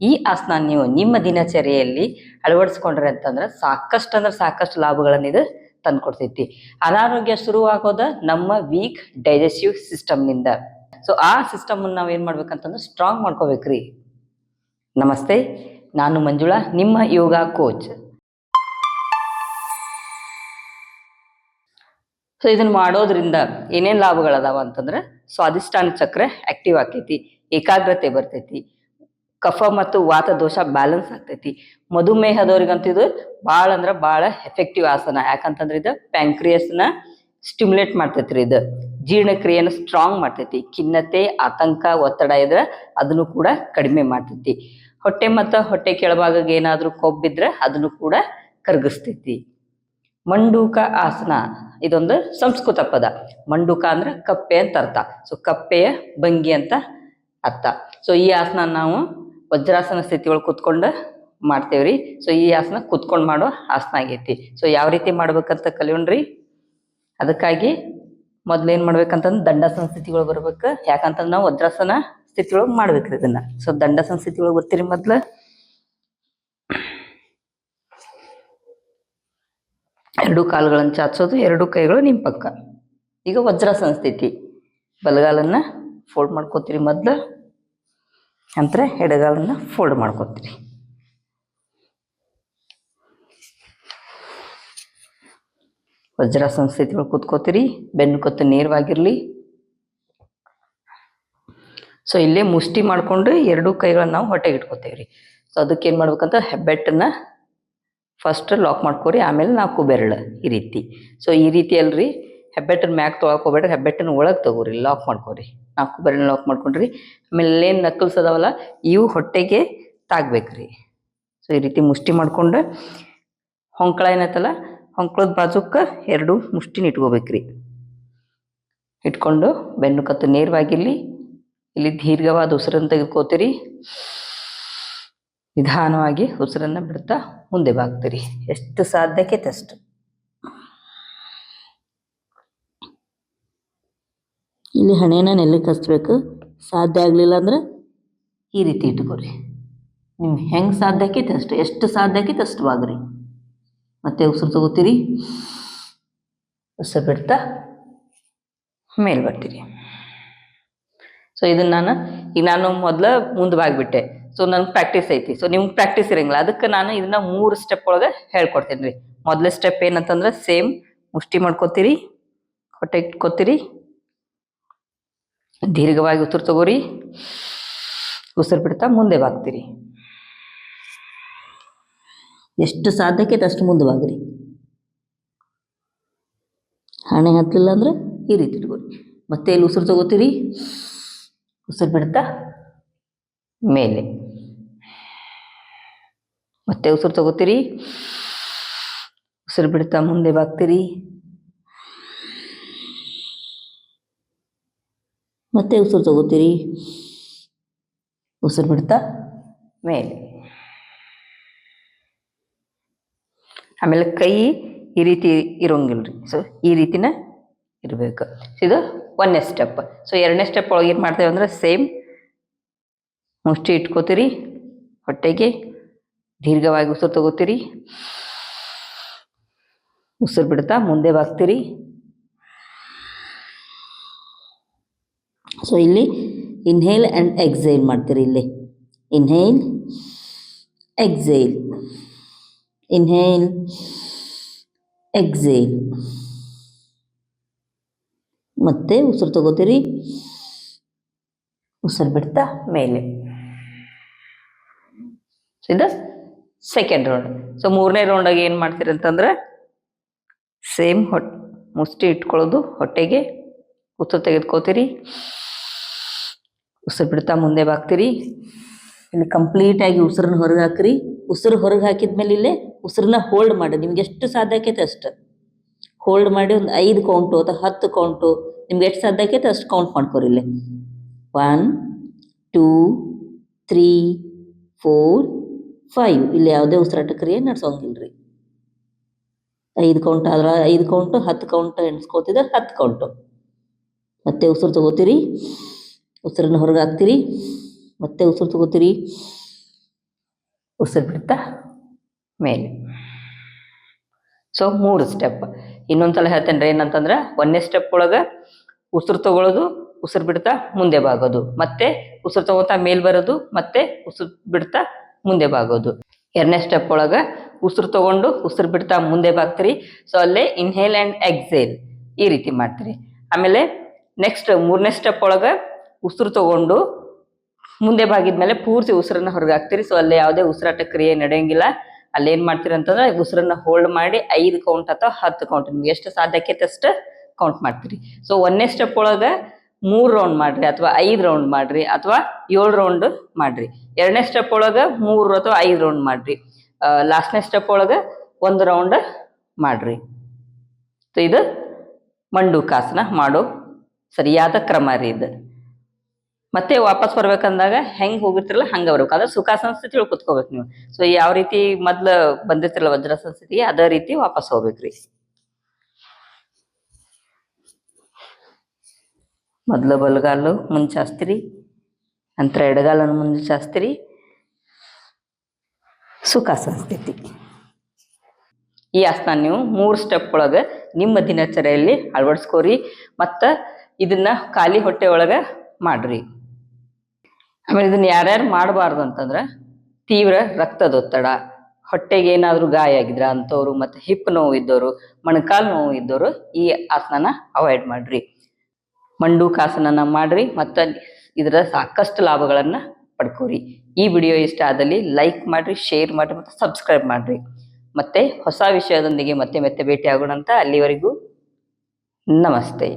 ಈ ಆಸನ ನೀವು ನಿಮ್ಮ ದಿನಚರಿಯಲ್ಲಿ ಅಳವಡಿಸ್ಕೊಂಡ್ರೆ ಅಂತಂದ್ರೆ ಸಾಕಷ್ಟು ಅಂದ್ರೆ ಸಾಕಷ್ಟು ಲಾಭಗಳನ್ನ ಇದು ತಂದ್ಕೊಡ್ತೈತಿ. ಅನಾರೋಗ್ಯ ಶುರುವಾಗೋದ ನಮ್ಮ ವೀಕ್ ಡೈಜೆಸ್ಟಿವ್ ಸಿಸ್ಟಮ್ನಿಂದ ಸೊ ಆ ಸಿಸ್ಟಮ್ ನಾವು ಏನ್ ಮಾಡ್ಬೇಕಂತಂದ್ರೆ ಸ್ಟ್ರಾಂಗ್ ಮಾಡ್ಕೋಬೇಕ್ರಿ. ನಮಸ್ತೆ, ನಾನು ಮಂಜುಳಾ, ನಿಮ್ಮ ಯೋಗ ಕೋಚ್ ಸೊ ಇದನ್ನ ಮಾಡೋದ್ರಿಂದ ಏನೇನು ಲಾಭಗಳದಾವ ಅಂತಂದ್ರೆ ಸ್ವಾದಿಷ್ಟಾನ ಚಕ್ರ ಆಕ್ಟಿವ್ ಆಕೈತಿ, ಏಕಾಗ್ರತೆ ಬರ್ತೈತಿ. ಕಫ ಮತ್ತು ವಾತ ದೋಷ ಬ್ಯಾಲೆನ್ಸ್ ಆಗ್ತೈತಿ. ಮಧುಮೇಹದವ್ರಿಗಂತೂ ಇದು ಭಾಳ ಅಂದ್ರೆ ಭಾಳ ಎಫೆಕ್ಟಿವ್ ಆಸನ. ಯಾಕಂತಂದ್ರೆ ಇದು ಪ್ಯಾಂಕ್ರಿಯಸ್ನ ಸ್ಟಿಮ್ಯುಲೇಟ್ ಮಾಡ್ತೈತ್ರಿ ಇದು. ಜೀರ್ಣಕ್ರಿಯೆನ ಸ್ಟ್ರಾಂಗ್ ಮಾಡ್ತೈತಿ. ಖಿನ್ನತೆ, ಆತಂಕ, ಒತ್ತಡ ಇದ್ರೆ ಅದನ್ನು ಕೂಡ ಕಡಿಮೆ ಮಾಡ್ತೈತಿ. ಹೊಟ್ಟೆ ಮತ್ತು ಹೊಟ್ಟೆ ಕೆಳಭಾಗಕ್ಕೆ ಏನಾದರೂ ಕೊಬ್ಬಿದ್ರೆ ಅದನ್ನು ಕೂಡ ಕರಗಿಸ್ತೈತಿ. ಮಂಡೂಕ ಆಸನ. ಇದೊಂದು ಸಂಸ್ಕೃತ ಪದ. ಮಂಡೂಕ ಅಂದ್ರೆ ಕಪ್ಪೆ ಅಂತ ಅರ್ಥ. ಸೊ ಕಪ್ಪೆಯ ಭಂಗಿ ಅಂತ ಅರ್ಥ. ಸೊ ಈ ಆಸನ ನಾವು ವಜ್ರಾಸನ ಸ್ಥಿತಿ ಒಳಗೆ ಕುತ್ಕೊಂಡು ಮಾಡ್ತೇವ್ರಿ. ಸೊ ಈ ಆಸನ ಕುತ್ಕೊಂಡು ಮಾಡೋ ಆಸನ ಆಗೈತಿ. ಸೊ ಯಾವ ರೀತಿ ಮಾಡ್ಬೇಕಂತ ಕಲಿಯೋಣ್ರಿ? ಅದಕ್ಕಾಗಿ ಮೊದ್ಲು ಏನ್ ಮಾಡ್ಬೇಕಂತಂದ್ರೆ ದಂಡಾಸನ ಸ್ಥಿತಿ ಒಳಗೆ ಬರ್ಬೇಕು. ಯಾಕಂತಂದ್ರೆ ನಾವು ವಜ್ರಾಸನ ಸ್ಥಿತಿ ಒಳಗೆ ಮಾಡ್ಬೇಕ್ರಿ ಇದನ್ನ. ಸೊ ದಂಡಾಸನ ಸ್ಥಿತಿ ಒಳಗೆ ಬರ್ತೀರಿ ಮೊದ್ಲು. ಎರಡು ಕಾಲುಗಳನ್ನು ಚಾಚೋದು ಎರಡು ಕೈಗಳು ನಿಮ್ಮ ಪಕ್ಕ. ಈಗ ವಜ್ರಾಸನ ಸ್ಥಿತಿ. ಬಲಗಾಲನ್ನ ಫೋಲ್ಡ್ ಮಾಡ್ಕೋತೀರಿ ಮೊದ್ಲು. ನಂತರ ಎಡಗಾಲನ್ನು ಫೋಲ್ಡ್ ಮಾಡ್ಕೋತೀರಿ. ವಜ್ರಾಸನ ಒಳಗೆ ಕೂತ್ಕೋತೀರಿ, ಬೆನ್ನು ಕತ್ತು ನೇರವಾಗಿರಲಿ. ಸೊ ಇಲ್ಲೇ ಮುಷ್ಟಿ ಮಾಡಿಕೊಂಡು ಎರಡು ಕೈಗಳನ್ನ ನಾವು ಹೊಟ್ಟೆಗೆ ಇಟ್ಕೋತೇವ್ರಿ. ಸೊ ಅದಕ್ಕೆ ಏನು ಮಾಡ್ಬೇಕಂತ ಹೆಬ್ಬೆಟ್ಟನ್ನು ಫಸ್ಟ್ ಲಾಕ್ ಮಾಡ್ಕೊರಿ, ಆಮೇಲೆ ನಾಲ್ಕು ಬೆರಳು ಈ ರೀತಿ. ಸೊ ಈ ರೀತಿ ಅಲ್ರಿ ಹೆಬ್ಬೆಟ್ಟನ ಮ್ಯಾಕ್ ತೊಗೊಳ್ಕೋಬೇಡ್ರಿ ಹೋಗ್ಬೇಡ್ರಿ ಹೆಬ್ಬೆಟ್ಟನ ಒಳಗೆ ತಗೋರಿ ಲಾಕ್ ಮಾಡ್ಕೊರಿ. ನಾಲ್ಕು ಬೆರಳು ಲಾಕ್ ಮಾಡ್ಕೊಂಡ್ರಿ. ಆಮೇಲೆ ಏನು ನಕಲ್ಸ್ ಅದಾವಲ್ಲ, ಇವು ಹೊಟ್ಟೆಗೆ ತಾಗ್ಬೇಕ್ರಿ. ಸೊ ಈ ರೀತಿ ಮುಷ್ಟಿ ಮಾಡ್ಕೊಂಡು ಹೊಂಕಳ ಏನೈತಲ್ಲ, ಹೊಂಕಳದ ಬಾಜುಕ್ಕೆ ಎರಡು ಮುಷ್ಟಿನ ಇಟ್ಕೋಬೇಕ್ರಿ. ಇಟ್ಕೊಂಡು ಬೆನ್ನು ಕತ್ತು ನೇರವಾಗಿರಲಿ, ಇಲ್ಲಿ ದೀರ್ಘವಾದ ಉಸಿರನ್ನು ತೆಗೆದುಕೋತೀರಿ. ನಿಧಾನವಾಗಿ ಉಸಿರನ್ನು ಬಿಡ್ತಾ ಮುಂದೆ ಬಾಗ್ತೀರಿ. ಎಷ್ಟು ಸಾಧ್ಯಕ್ಕೆ ಅಷ್ಟು. ಇಲ್ಲಿ ಹಣೆನ ನೆಲಕ್ಕೆ ಹಚ್ಬೇಕು ಸಾಧ್ಯ ಆಗಲಿಲ್ಲ ಅಂದ್ರೆ ಈ ರೀತಿ ಇಟ್ಕೊರಿ ನಿಮ್ಮ ಹೆಂಗೆ ಸಾಧ್ಯ ಆಕೈತೆ ಅಷ್ಟು, ಎಷ್ಟು ಸಾಧ್ಯ ಆಕೈತೆ ಅಷ್ಟು ಬಾಗ್ರಿ ಮತ್ತೆ ಉಸಿರು ತಗೋತೀರಿ. ಉಸಿರು ಬಿಡ್ತಾ ಮೇಲೆ ಬರ್ತೀರಿ. ಸೊ ಇದನ್ನ ನಾನು, ಈಗ ನಾನು ಮೊದಲು ಮುಂದೆ ಬಾಗಿಬಿಟ್ಟೆ. ಸೊ ನನಗೆ ಪ್ರಾಕ್ಟೀಸ್ ಐತಿ. ಸೊ ನಿಮ್ಗೆ ಪ್ರಾಕ್ಟೀಸ್ ಇರಂಗಿಲ್ಲ. ಅದಕ್ಕೆ ನಾನು ಇದನ್ನ ಮೂರು ಸ್ಟೆಪ್ ಒಳಗೆ ಹೇಳ್ಕೊಡ್ತೀನಿ ರೀ ಮೊದಲ ಸ್ಟೆಪ್ ಏನಂತಂದ್ರೆ ಸೇಮ್ ಮುಷ್ಟಿ ಮಾಡ್ಕೋತೀರಿ, ಹೊಟ್ಟೆ ಇಟ್ಕೋತೀರಿ ದೀರ್ಘವಾಗಿ ಉಸಿರು ತಗೋರಿ. ಉಸಿರು ಬಿಡ್ತಾ ಮುಂದೆ ಬಾಗ್ತೀರಿ. ಎಷ್ಟು ಸಾಧ್ಯಕ್ಕೆ ಅಷ್ಟು ಮುಂದೆ ಬಾಗ್ರಿ. ಹಣೆ ಹತ್ತಲಿಲ್ಲ ಅಂದ್ರೆ ಈ ರೀತಿ ಇಟ್ಕೊರಿ. ಮತ್ತೆ ಇಲ್ಲಿ ಉಸಿರು ತಗೋತೀರಿ? ಉಸಿರು ಬಿಡ್ತಾ ಮೇಲೆ. ಮತ್ತೆ ಉಸಿರು ತಗೋತೀರಿ. ಉಸಿರು ಬಿಡ್ತಾ ಮುಂದೆ ಬಾಗ್ತೀರಿ. ಮತ್ತೆ ಉಸಿರು ತಗೋತೀರಿ? ಉಸಿರು ಬಿಡ್ತಾ? ಮೇಲೆ. ಆಮೇಲೆ ಕೈ ಈ ರೀತಿ ಇರೋಂಗಿಲ್ರಿ. ಸೊ ಈ ರೀತಿನ ಇರಬೇಕು. ಇದು ಒಂದನೇ ಸ್ಟೆಪ್ ಸೊ ಎರಡನೇ ಸ್ಟೆಪ್ ಒಳಗೆ ಏನು ಮಾಡ್ತೇವೆ ಅಂದ್ರೆ ಸೇಮ್ ಮುಷ್ಟಿ ಇಟ್ಕೋತೀರಿ. ಹೊಟ್ಟೆಗೆ ದೀರ್ಘವಾಗಿ ಉಸಿರು ತಗೋತೀರಿ. ಉಸಿರು ಬಿಡ್ತಾ ಮುಂದೆ ಬಾಗ್ತೀರಿ. ಸೊ ಇಲ್ಲಿ ಇನ್ಹೇಲ್ ಆ್ಯಂಡ್ ಎಕ್ಸೈಲ್ ಮಾಡ್ತೀರಿ ಇಲ್ಲಿ. ಇನ್ಹೇಲ್ ಎಕ್ಸೈಲ್ ಇನ್ಹೇಲ್ ಎಕ್ಸೈಲ್ ಮತ್ತೆ ಉಸಿರು ತಗೋತೀರಿ. ಉಸಿರು ಬಿಡ್ತಾ ಮೇಲೆ. ಇದು ಸೆಕೆಂಡ್ ರೌಂಡ್ ಸೊ ಮೂರನೇ ರೌಂಡಾಗಿ ಏನು ಮಾಡ್ತೀರಿ ಅಂತಂದರೆ ಸೇಮ್ ಹೊಟ್ಟೆ, ಮುಷ್ಟಿ ಇಟ್ಕೊಳ್ಳೋದು ಹೊಟ್ಟೆಗೆ. ಉಸಿರು ತೆಗೆದುಕೋತೀರಿ ಉಸಿರು ಬಿಡ್ತಾ ಮುಂದೆ ಬಾಗ್ತೀರಿ. ಇಲ್ಲಿ ಕಂಪ್ಲೀಟಾಗಿ ಉಸಿರನ್ನ ಹೊರಗೆ ಹಾಕ್ರಿ. ಉಸಿರು ಹೊರಗೆ ಹಾಕಿದ್ಮೇಲೆ ಇಲ್ಲೇ ಉಸಿರನ್ನ ಹೋಲ್ಡ್ ಮಾಡಿ. ನಿಮ್ಗೆ ಎಷ್ಟು ಸಾಧ್ಯ ಆಕೈತೆ ಅಷ್ಟು. ಹೋಲ್ಡ್ ಮಾಡಿ ಒಂದು ಐದು ಕೌಂಟು ಅಥವಾ ಹತ್ತು ಕೌಂಟು ನಿಮ್ಗೆ ಎಷ್ಟು ಸಾಧ್ಯ ಆಕೈತೆ ಅಷ್ಟು ಕೌಂಟ್ ಮಾಡ್ಕೊರಿ ಇಲ್ಲಿ. One two three four five ಇಲ್ಲಿ ಯಾವುದೇ ಉಸಿರಾಟ ಕ್ರಿಯೆ ನಡ್ಸೋಂಗಿಲ್ರಿ. ಐದು ಕೌಂಟ್ ಆದ್ರೆ ಐದು ಕೌಂಟು ಹತ್ತು ಕೌಂಟ್ ಎಣಿಸ್ಕೋತಿದ್ರೆ ಹತ್ತು ಕೌಂಟು ಮತ್ತೆ ಉಸಿರು ತಗೋತೀರಿ. ಉಸಿರನ್ನು ಹೊರಗೆ ಹಾಕ್ತೀರಿ. ಮತ್ತೆ ಉಸಿರು ತಗೋತೀರಿ. ಉಸಿರು ಬಿಡ್ತಾ ಮೇಲೆ. ಸೊ ಮೂರು ಸ್ಟೆಪ್ ಇನ್ನೊಂದ್ಸಲ ಹೇಳ್ತೇನೆ ರೀ ಏನಂತಂದ್ರೆ, ಒಂದನೇ ಸ್ಟೆಪ್ ಒಳಗೆ ಉಸಿರು ತಗೊಳ್ಳೋದು ಉಸಿರು ಬಿಡ್ತಾ ಮುಂದೆ ಬಾಗೋದು. ಮತ್ತೆ ಉಸಿರು ತಗೋತಾ ಮೇಲ್ ಬರೋದು, ಮತ್ತೆ ಉಸಿರು ಬಿಡ್ತಾ ಮುಂದೆ ಬಾಗೋದು. ಎರಡನೇ ಸ್ಟೆಪ್ ಒಳಗೆ ಉಸಿರು ತಗೊಂಡು ಉಸಿರು ಬಿಡ್ತಾ ಮುಂದೆ ಬಾಗ್ತೀರಿ. ಸೊ ಅಲ್ಲೇ ಇನ್ಹೇಲ್ ಆ್ಯಂಡ್ ಎಕ್ಸೇಲ್ ಈ ರೀತಿ ಮಾಡ್ತೀರಿ. ಆಮೇಲೆ ನೆಕ್ಸ್ಟ್ ಮೂರನೇ ಸ್ಟೆಪ್ ಒಳಗೆ ಉಸಿರು ತಗೊಂಡು ಮುಂದೆ ಬಾಗಿದ್ಮೇಲೆ ಪೂರ್ತಿ ಉಸಿರನ್ನ ಹೊರಗೆ ಹಾಕ್ತೀರಿ. ಸೊ ಅಲ್ಲಿ ಯಾವುದೇ ಉಸಿರಾಟ ಕ್ರಿಯೆ ನಡೆಯಂಗಿಲ್ಲ. ಅಲ್ಲಿ ಏನು ಮಾಡ್ತೀರಿ ಅಂತಂದ್ರೆ ಉಸಿರನ್ನ ಹೋಲ್ಡ್ ಮಾಡಿ ಐದು ಕೌಂಟ್ ಅಥವಾ ಹತ್ತು ಕೌಂಟ್ ನಿಮ್ಗೆ ಎಷ್ಟು ಸಾಧ್ಯ ಆಕೈತೆ ಕೌಂಟ್ ಮಾಡ್ತೀರಿ. ಸೊ ಒಂದನೇ ಸ್ಟೆಪ್ ಒಳಗೆ ಮೂರು ರೌಂಡ್ ಮಾಡ್ರಿ ಅಥವಾ ಐದು ರೌಂಡ್ ಮಾಡ್ರಿ ಅಥವಾ ಏಳು ರೌಂಡ್ ಮಾಡ್ರಿ. ಎರಡನೇ ಸ್ಟೆಪ್ ಒಳಗೆ ಮೂರು ಅಥವಾ ಐದು ರೌಂಡ್ ಮಾಡ್ರಿ. ಲಾಸ್ಟ್ನೇ ಸ್ಟೆಪ್ ಒಳಗೆ ಒಂದು ರೌಂಡ್ ಮಾಡ್ರಿ. ಸೊ ಇದು ಮಂಡೂಕಾಸನ ಮಾಡೋ ಸರಿಯಾದ ಕ್ರಮ ರೀ ಇದು. ಮತ್ತೆ ವಾಪಸ್ ಬರ್ಬೇಕಂದಾಗ ಹೆಂಗ್ ಹೋಗಿರ್ತಿರಲ್ಲ, ಹಂಗ ಬರ್ಬೇಕು. ಅಂದ್ರೆ ಸುಖಾಸನ ಸ್ಥಿತಿ ಕುತ್ಕೋಬೇಕು ನೀವು. ಸೊ ಯಾವ ರೀತಿ ಮೊದ್ಲು ಬಂದಿರ್ತಿರಲ್ಲ ವಜ್ರಾಸನ ಸ್ಥಿತಿ ಅದೇ ರೀತಿ ವಾಪಸ್ ಹೋಗ್ಬೇಕ್ರಿ ಮೊದ್ಲು ಬಲಗಾಲು ಮುಂಚಾಸ್ತಿರಿ ನಂತರ ಎಡಗಾಲನ್ನು ಮುಂದೆ ಚಾಸ್ತಿರಿ ಸುಖಾಸನ ಸ್ಥಿತಿ ಈ ಆಸನ ನೀವು ಮೂರು ಸ್ಟೆಪ್ ಒಳಗೆ ನಿಮ್ಮ ದಿನಚರಿಯಲ್ಲಿ ಅಳವಡಿಸ್ಕೋರಿ. ಮತ್ತು ಇದನ್ನ ಖಾಲಿ ಹೊಟ್ಟೆ ಒಳಗೆ ಮಾಡ್ರಿ. ಆಮೇಲೆ ಇದನ್ನ ಯಾರ್ಯಾರು ಮಾಡಬಾರ್ದು ಅಂತಂದ್ರೆ ತೀವ್ರ ರಕ್ತದೊತ್ತಡ, ಹೊಟ್ಟೆಗೆ ಏನಾದರೂ ಗಾಯ ಆಗಿದ್ರ ಅಂಥವ್ರು ಮತ್ತು ಹಿಪ್ ನೋವು ಇದ್ದವರು ಮೊಣಕಾಲು ನೋವು ಇದ್ದವರು ಈ ಆಸನನ ಅವಾಯ್ಡ್ ಮಾಡ್ರಿ. ಮಂಡೂಕಾಸನನ ಮಾಡ್ರಿ ಮತ್ತು ಇದರ ಸಾಕಷ್ಟು ಲಾಭಗಳನ್ನ ಪಡ್ಕೋರಿ. ಈ ವಿಡಿಯೋ ಇಷ್ಟ ಆದಲ್ಲಿ ಲೈಕ್ ಮಾಡ್ರಿ ಶೇರ್ ಮಾಡ್ರಿ ಮತ್ತು ಸಬ್ಸ್ಕ್ರೈಬ್ ಮಾಡ್ರಿ. ಮತ್ತೆ ಹೊಸ ವಿಷಯದೊಂದಿಗೆ ಮತ್ತೆ ಮತ್ತೆ ಭೇಟಿ ಆಗೋಣ ಅಂತ ಅಲ್ಲಿವರೆಗೂ ನಮಸ್ತೆ.